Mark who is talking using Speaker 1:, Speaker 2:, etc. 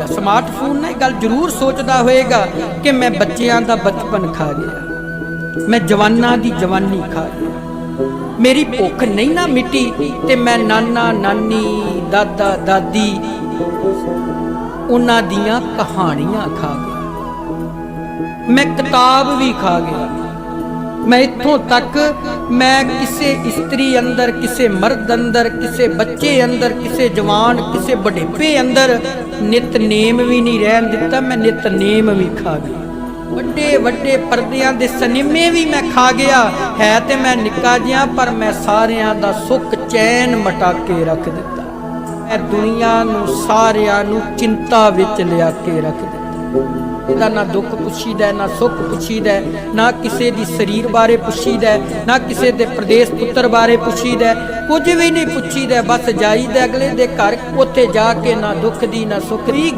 Speaker 1: ਹੋਏਗਾ। ਸਮਾਰਟਫੋਨ ਨਾਲ ਗੱਲ ਜ਼ਰੂਰ ਸੋਚਦਾ ਹੋਏਗਾ ਕਿ ਮੈਂ ਬੱਚਿਆਂ ਦਾ ਬਚਪਨ ਖਾ ਗਿਆ ਮੈਂ ਜਵਾਨਾਂ ਦੀ ਜਵਾਨੀ ਖਾ ਗਿਆ ਮੇਰੀ ਭੁੱਖ ਨਹੀਂ ਨਾ ਮਿਟੀ ਤੇ ਮੈਂ ਨਾਨਾ, ਨਾਨੀ, ਦਾਦਾ, ਦਾਦੀ ਉਹਨਾਂ ਦੀਆਂ ਕਹਾਣੀਆਂ ਖਾ ਗਿਆ। ਮੈਂ ਕਿਤਾਬ ਵੀ ਖਾ ਗਿਆ। ਮੈਂ ਇੱਥੋਂ ਤੱਕ ਮੈਂ ਕਿਸੇ ਇਸਤਰੀ ਅੰਦਰ, ਕਿਸੇ ਮਰਦ ਅੰਦਰ, ਕਿਸੇ ਬੱਚੇ ਅੰਦਰ, ਕਿਸੇ ਜਵਾਨ, ਕਿਸੇ ਬੁਢੇਪੇ ਅੰਦਰ ਨਿਤਨੇਮ ਵੀ ਨਹੀਂ ਰਹਿਣ ਦਿੱਤਾ, ਮੈਂ ਨਿਤਨੇਮ ਵੀ ਖਾ ਗਿਆ। ਵੱਡੇ ਵੱਡੇ ਪਰਦਿਆਂ ਦੇ ਸਨੇਮੇ ਵੀ ਮੈਂ ਖਾ ਗਿਆ। ਹੈ ਤੇ ਮੈਂ ਨਿੱਕਾ ਜਿਹਾ, ਪਰ ਮੈਂ ਸਾਰਿਆਂ ਦਾ ਸੁੱਖ ਚੈਨ ਮਟਾ ਕੇ ਰੱਖ ਦਿੱਤਾ। ਮੈਂ ਦੁਨੀਆ ਨੂੰ, ਸਾਰਿਆਂ ਨੂੰ ਚਿੰਤਾ ਵਿੱਚ ਲਿਆ ਕੇ ਰੱਖ ਦਿੱਤਾ। ਇਹਦਾ ਨਾ ਦੁੱਖ ਪੁੱਛੀਦਾ ਹੈ, ਨਾ ਸੁੱਖ ਪੁੱਛੀਦਾ ਹੈ, ਨਾ ਕਿਸੇ ਦੀ ਸਰੀਰ ਬਾਰੇ ਪੁੱਛੀਦਾ ਹੈ, ਨਾ ਕਿਸੇ ਦੇ ਪ੍ਰਦੇਸ਼ ਪੁੱਤਰ ਬਾਰੇ ਪੁੱਛੀਦਾ ਹੈ, ਕੁਝ ਵੀ ਨਹੀਂ ਪੁੱਛੀਦਾ ਬਸ ਜਾਈਦਾ ਅਗਲੇ ਦੇ ਘਰ ਉੱਥੇ ਜਾ ਕੇ ਨਾ ਦੁੱਖ ਦੀ ਨਾ ਸੁੱਖ ਦੀ